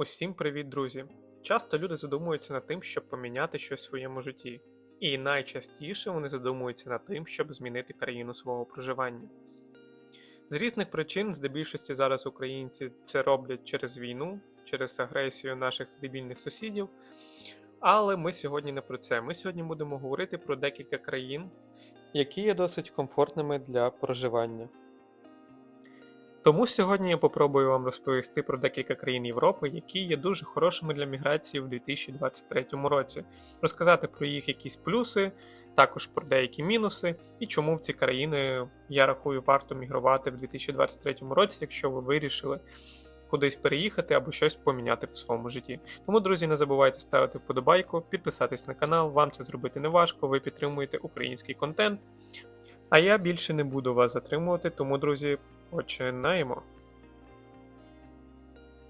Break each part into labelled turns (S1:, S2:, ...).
S1: Усім привіт, друзі! Часто люди задумуються над тим, щоб поміняти щось в своєму житті, і найчастіше вони задумуються над тим, щоб змінити країну свого проживання. З різних причин, здебільшості зараз українці це роблять через війну, через агресію наших дебільних сусідів. Але ми сьогодні не про це. Ми сьогодні будемо говорити про декілька країн, які є досить комфортними для проживання. Тому сьогодні я попробую вам розповісти про декілька країн Європи, які є дуже хорошими для міграції в 2023 році, розказати про їх якісь плюси, також про деякі мінуси, і чому в ці країни я рахую варто мігрувати в 2023 році, якщо ви вирішили кудись переїхати або щось поміняти в своєму житті. Тому, друзі, не забувайте ставити вподобайку, підписатись на канал, вам це зробити не важко, ви підтримуєте український контент. А я більше не буду вас затримувати, тому, друзі, починаємо.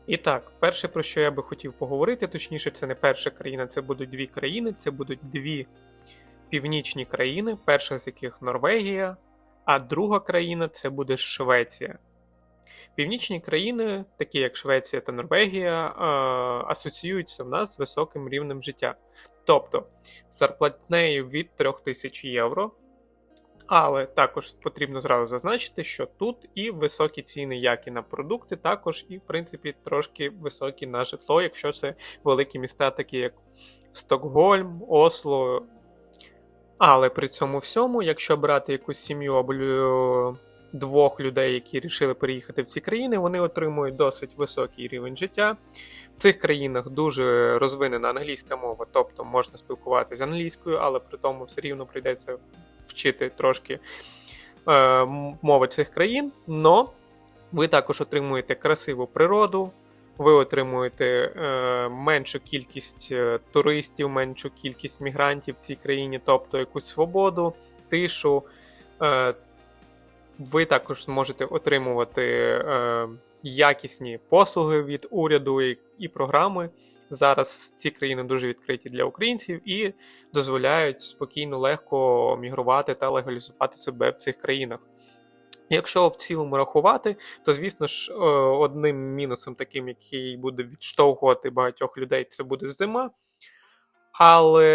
S1: І так, перше, про що я би хотів поговорити, точніше, це не перша країна, це будуть дві країни, це будуть дві північні країни, перша з яких Норвегія, а друга країна це буде Швеція. Північні країни, такі як Швеція та Норвегія, асоціюються в нас з високим рівнем життя. Тобто зарплатнею від 3000 євро. Але також потрібно зразу зазначити, що тут і високі ціни, як і на продукти, також і, в принципі, трошки високі на житло, якщо це великі міста, такі як Стокгольм, Осло. Але при цьому всьому, якщо брати якусь сім'ю або двох людей, які вирішили переїхати в ці країни, вони отримують досить високий рівень життя. В цих країнах дуже розвинена англійська мова, тобто можна спілкуватися англійською, але при тому все рівно прийдеться вчити трошки е, мови цих країн. Но ви також отримуєте красиву природу, ви отримуєте е, меншу кількість е, туристів, меншу кількість мігрантів в цій країні, тобто якусь свободу, тишу. Е, ви також зможете отримувати е, якісні послуги від уряду і, і програми. Зараз ці країни дуже відкриті для українців і дозволяють спокійно, легко мігрувати та легалізувати себе в цих країнах. Якщо в цілому рахувати, то звісно ж е, одним мінусом, таким, який буде відштовхувати багатьох людей, це буде зима. Але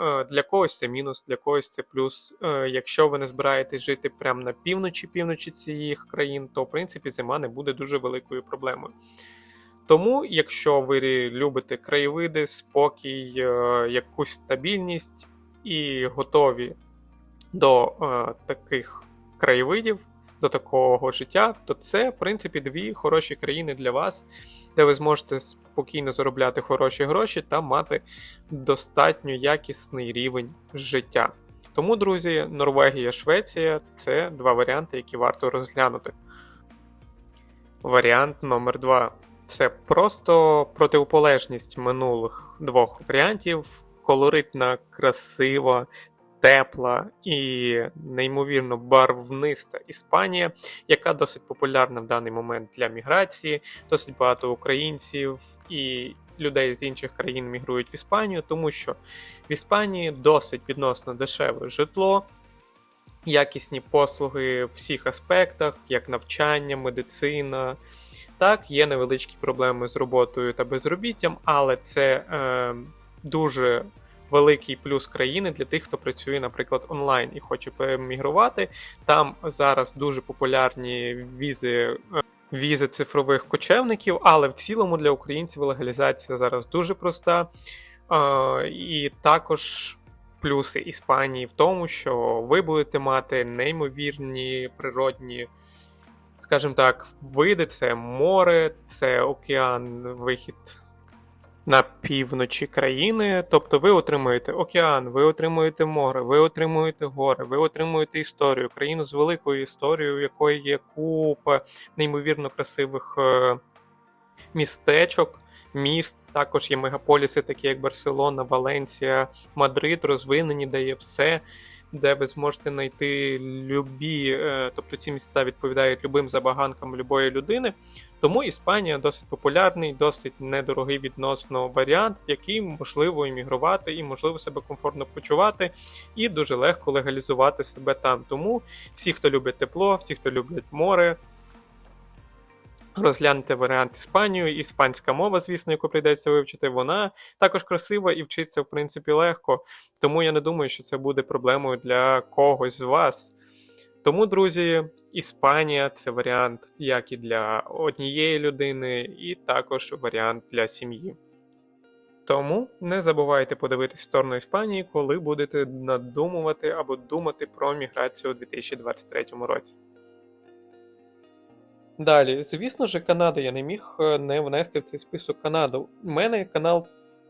S1: е, для когось це мінус, для когось це плюс. Е, Якщо ви не збираєтесь жити прямо на півночі півночі цих країн, то в принципі зима не буде дуже великою проблемою. Тому, якщо ви любите краєвиди, спокій, е, якусь стабільність і готові до е, таких краєвидів, до такого життя, то це, в принципі, дві хороші країни для вас, де ви зможете спокійно заробляти хороші гроші та мати достатньо якісний рівень життя. Тому, друзі, Норвегія, Швеція це два варіанти, які варто розглянути. Варіант номер 2 це просто противополежність минулих двох варіантів. Колоритна, красива, тепла і неймовірно барвниста Іспанія, яка досить популярна в даний момент для міграції. Досить багато українців і людей з інших країн мігрують в Іспанію, тому що в Іспанії досить відносно дешеве житло. Якісні послуги в всіх аспектах, як навчання, медицина. Так, є невеличкі проблеми з роботою та безробіттям, але це е, дуже великий плюс країни для тих, хто працює, наприклад, онлайн і хоче перемігрувати. Там зараз дуже популярні візи. е, Візи цифрових кочевників, але в цілому для українців легалізація зараз дуже проста. Е, і також плюси Іспанії в тому, що ви будете мати неймовірні природні, скажімо так, види: це море, це океан, вихід на півночі країни. Тобто ви отримуєте океан, ви отримуєте море, ви отримуєте гори, ви отримуєте історію, країну з великою історією, якої є купа неймовірно красивих е, містечок. Міст також є мегаполіси, такі як Барселона, Валенсія, Мадрид, розвинені, де є все, де ви зможете знайти любі, е, тобто ці міста відповідають любим забаганкам любої людини. Тому Іспанія досить популярний, досить недорогий відносно варіант, в який можливо іммігрувати і можливо себе комфортно почувати, і дуже легко легалізувати себе там. Тому всі, хто любить тепло, всі, хто люблять море, Розгляньте варіант Іспанію, іспанська мова, звісно, яку прийдеться вивчити, вона також красива і вчиться, в принципі, легко. Тому я не думаю, що це буде проблемою для когось з вас. Тому, друзі, Іспанія це варіант як і для однієї людини, і також варіант для сім'ї. Тому не забувайте подивитись в сторону Іспанії, коли будете надумувати або думати про міграцію у 2023 році. Далі, звісно ж, Канада я не міг е, не внести в цей список Канаду. У мене канал,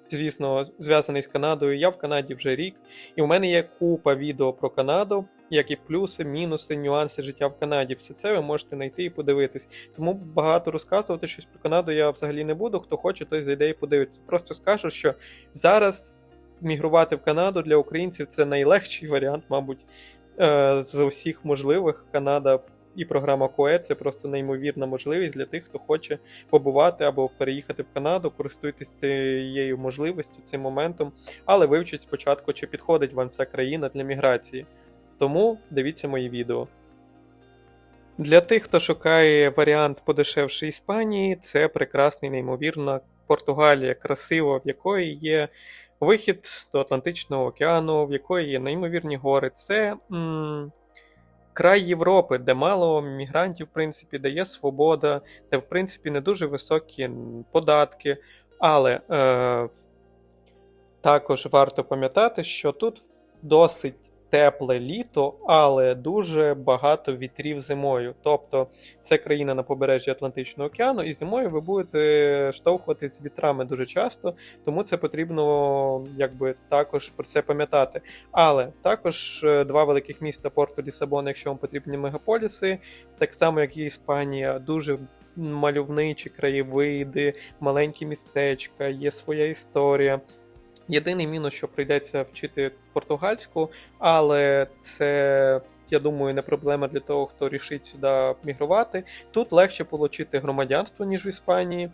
S1: звісно, зв'язаний з Канадою. Я в Канаді вже рік, і в мене є купа відео про Канаду, як і плюси, мінуси, нюанси життя в Канаді. Все це ви можете знайти і подивитись. Тому багато розказувати щось про Канаду я взагалі не буду. Хто хоче, той зайде і подивиться. Просто скажу, що зараз мігрувати в Канаду для українців це найлегший варіант, мабуть, е, з усіх можливих. Канада і програма КОЕ це просто неймовірна можливість для тих, хто хоче побувати або переїхати в Канаду, користуйтесь цією можливістю, цим моментом, але вивчіть спочатку, чи підходить вам ця країна для міграції. Тому дивіться мої відео. Для тих, хто шукає варіант подешевше Іспанії, це прекрасний, неймовірна Португалія, красива, в якої є вихід до Атлантичного океану, в якої є неймовірні гори. Це. М край Європи, де мало мігрантів, в принципі, де є свобода, де, в принципі, не дуже високі податки. Але е, також варто пам'ятати, що тут досить тепле літо, але дуже багато вітрів зимою. Тобто це країна на побережжі Атлантичного океану, і зимою ви будете штовхуватись вітрами дуже часто, тому це потрібно якби також про це пам'ятати. Але також е, два великих міста Порту Лісабон, якщо вам потрібні мегаполіси, так само як і Іспанія, дуже. Мальовничі краєвиди, маленькі містечка, є своя історія. Єдиний мінус, що прийдеться вчити португальську, але це. Я думаю, не проблема для того, хто рішить сюди мігрувати. Тут легше отримати громадянство, ніж в Іспанії.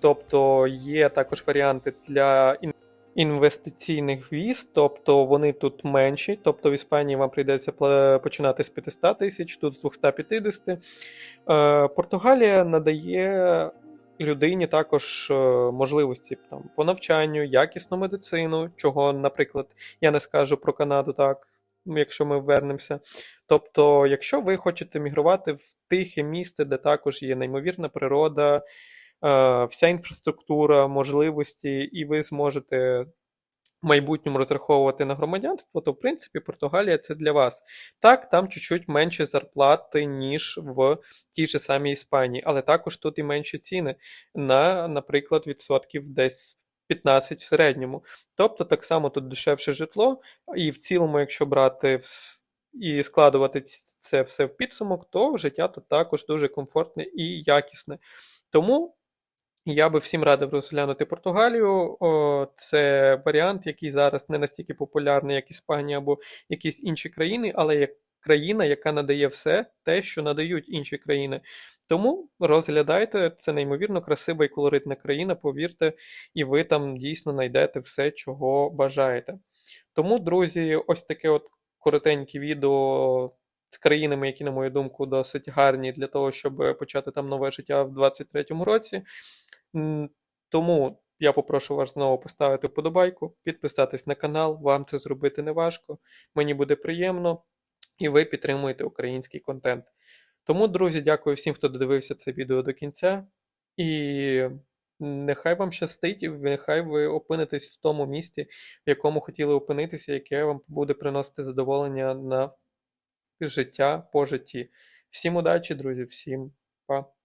S1: Тобто є також варіанти для інвестиційних віз, тобто вони тут менші. Тобто в Іспанії вам прийдеться починати з 500 тисяч, тут з 250. Е, Португалія надає людині також е, можливості там по навчанню, якісну медицину, чого, наприклад, я не скажу про Канаду так. Якщо ми вернемося. Тобто, якщо ви хочете мігрувати в тихе місце, де також є неймовірна природа, е, вся інфраструктура, можливості, і ви зможете майбутньому розраховувати на громадянство, то в принципі Португалія це для вас. Так, там чуть-чуть менші зарплати, ніж в тій же самій Іспанії, але також тут і менші ціни на, наприклад, відсотків десь. 15 в середньому. Тобто так само тут дешевше житло, і в цілому, якщо брати і складувати це все в підсумок, то життя тут також дуже комфортне і якісне. Тому я би всім радив розглянути Португалію. Це варіант, який зараз не настільки популярний, як Іспанія або якісь інші країни, але як країна, яка надає все те, що надають інші країни. Тому розглядайте, це неймовірно красива і колоритна країна, повірте, і ви там дійсно знайдете все, чого бажаєте. Тому, друзі, ось таке от коротеньке відео з країнами, які, на мою думку, досить гарні для того, щоб почати там нове життя в 2023 році. Тому я попрошу вас знову поставити вподобайку, підписатись на канал, вам це зробити не важко. Мені буде приємно, і ви підтримуєте український контент. Тому, друзі, дякую всім, хто додивився це відео до кінця. І нехай вам щастить, і нехай ви опинитесь в тому місці, в якому хотіли опинитися, яке вам буде приносити задоволення на життя по житті. Всім удачі, друзі, всім па!